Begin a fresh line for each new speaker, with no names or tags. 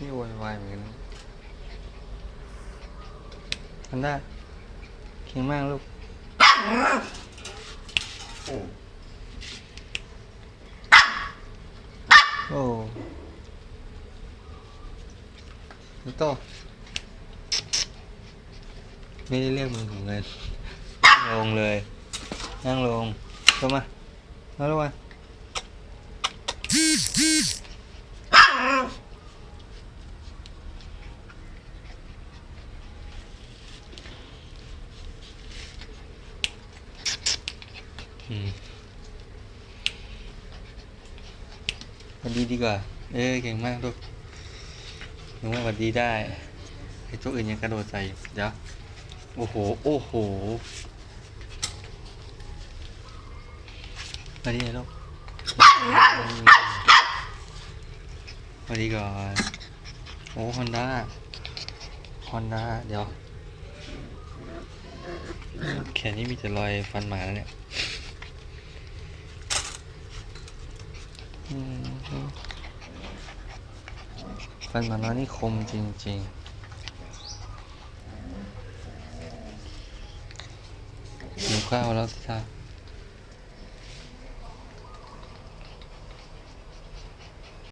ขี้วยวายเหมือนกันทันได้เก่งมากลูก
โอ้
โอ้ลูกโตไม่ได้เรียกมึงของเงินลงเลย นั่งลงลงมามาลงมาอืมห วันดีดีกว่า เอ้ยเก่งมากลูกหนูว่าวันดีได้ไอ้ตัวอื่นยังกระโดดใส่เดี๋ยวโอ้โห โอ้โหมาดีลูกมาดีก่อน โอ้ฮอนด้าฮอนด้าเดี๋ยวแขนนี่มีแต่รอยฟันหมาแล้วเนี่ยอืม ฟันมาน้อยนี่คมจริง ๆ หนูข้าวแล้วสิครับ